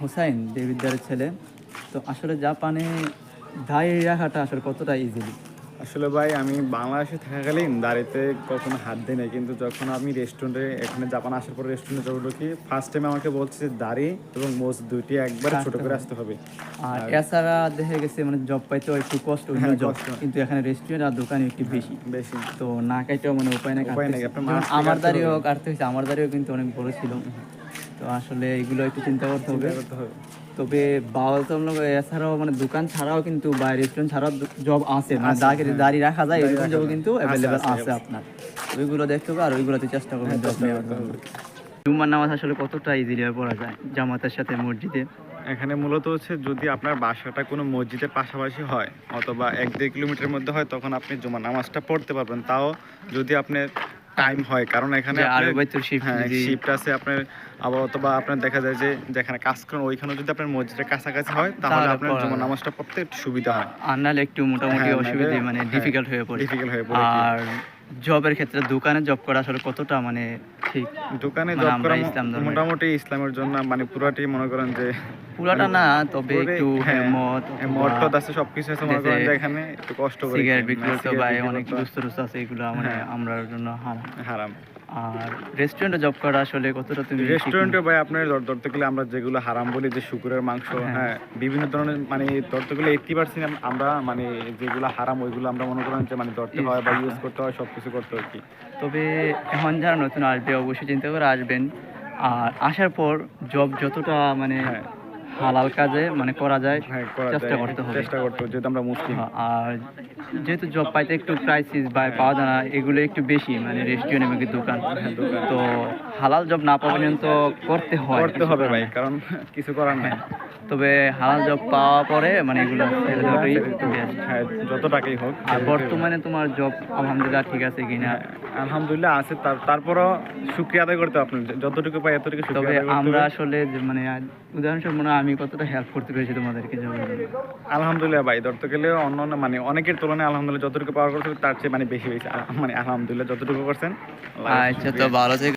হোসাইন দেবিদ্দারের ছেলে। তো আসলে জাপানে দাঁড়িয়ে রাখাটা আসলে কতটা ইজিলি আসলে ভাই আমি বাংলাদেশে থাকাকালীন দাঁড়িতে কখনো হাত দিই নাই। কিন্তু যখন আমি রেস্টুরেন্টে এখানে জাপান আসার পর রেস্টুরেন্টে যখন ঢুকি ফার্স্ট টাইম আমাকে বলছে দাড়ি এবং মোজ দুইটি একবার ছোট করে আসতে হবে। আর এছাড়া দেখা গেছে মানে জব পাইতেও একটু কষ্ট হ্যাঁ, জব কিন্তু এখানে রেস্টুরেন্ট আর দোকানে একটু বেশি। বেশি। তো না কাইটেও মানে উপায় নাই। উপায় নাই, আমার দাঁড়িয়েও কাটতে হয়েছে আমার দাঁড়িয়েও কিন্তু অনেক বড় ছিল। তো আসলে এগুলো একটু চিন্তা করতে হবে। তবে বাউল তো আমরা এছাড়াও মানে দোকান ছাড়াও কিন্তু বা রেস্টুরেন্ট ছাড়াও জব আছে। মানে দাঁড়িয়ে দাঁড়িয়ে রাখা যায় এরকম জব কিন্তু অ্যাভেলেবেল আছে, আপনার। ওইগুলো দেখতে হবে আর ওইগুলোতে চেষ্টা করবেন জব নেওয়ার জন্য। জুম্মার নামাজ আসলে কতটা ইজিলি পড়া যায় জামাতের সাথে মসজিদে? এখানে মূলত হচ্ছে যদি আপনার বাসাটা কোনো মসজিদের পাশাপাশি হয় অথবা এক দেড় কিলোমিটারের মধ্যে হয় তখন আপনি জমা নামাজটা পড়তে পারবেন। তাও যদি আপনার টাইম হয় কারণ এখানে শিফট হ্যাঁ আছে আপনার আবার অথবা আপনার দেখা যায় যে যেখানে কাজ করেন ওইখানে যদি আপনার মসজিদের কাছাকাছি হয় তাহলে আপনার জমা নামাজটা পড়তে একটু সুবিধা হয়। আর নাহলে একটু মোটামুটি অসুবিধা অসুবিধে মানে হ্যাঁ, ডিফিকাল্ট হয়ে পড়ে। ডিফিকাল্ট হয়ে পড়ে আর জবের ক্ষেত্রে দোকানে জব করা আসলে কতটা মানে ঠিক? দোকানে মানে জব করা ইসলাম ধর্ম মোটামুটি ইসলামের জন্য মানে পুরাটি মনে করেন যে পুরাটা না তবে একটু হ্যাঁ, মদ মদ টদ আছে সবকিছু আছে মনে করেন যে এখানে একটু কষ্ট করে সিগারেট বিক্রি তো করতে cigarette অনেক দুস্থ আছে এগুলো মানে হ্যাঁ। আমরার জন্য হারাম। হারাম। আর রেস্টুরেন্টে জব করা আসলে কতটা তুমি রেস্টুরেন্টে ভাই আপনার ধর- ধরতে গেলে আমরা যেগুলো হারাম বলি যে শুকুরের মাংস হ্যাঁ। হ্যাঁ বিভিন্ন ধরনের মানে ধরতে গেলে এইটটি পার্সেন্ট আমরা মানে যেগুলো হারাম ওইগুলো আমরা মনে করেন যে মানে ধরতে হয় বা ইউজ করতে হয় সব কিছু করতে হয় কি। তবে এখন যারা নতুন আসবে অবশ্যই চিন্তা করে আসবেন। আর আসার পর জব যতটা মানে হ্যাঁ। হালাল কাজে মানে করা যায় হ্যাঁ চেষ্টা করতে হবে। চেষ্টা করতে হবে যেহেতু আমরা মুসলিম। আর যেহেতু জব পাইতে একটু ক্রাইসিস বা পাওয়া যায় না এগুলো একটু বেশি মানে রেস্টুরেন্ট এবং দোকান। হ্যাঁ, দোকান। তো হালাল জব না পাওয়া পর্যন্ত করতে হয়। করতে হবে ভাই কারণ কিছু করার নাই। তবে হালাল জব পাওয়া পরে মানে এগুলো ছেড়ে দেওয়াটাই হ্যাঁ যত টাকাই হোক আর বর্তমানে তোমার জব আলহামদুলিল্লাহ ঠিক আছে কিনা? আলহামদুলিল্লাহ আছে। তার তারপরও শুক্রিয়া আদায় করতে হবে আপনি যতটুকু পাই এতটুকু তবে আমরা আসলে মানে উদাহরণস্বরূপ মনে হয় আমি কতটা হেল্প করতে পেরেছি তোমাদেরকে আলহামদুলিল্লাহ ভাই ধরতে গেলে অন্য মানে অনেকের তুলনায় আলহামদুলিল্লাহ যতটুকু পাওয়ার করছে তার চেয়ে মানে বেশি হয়েছে। আ- মানে আলহামদুলিল্লাহ যতটুকু করছেন আচ্ছা তো ভালো থেকে।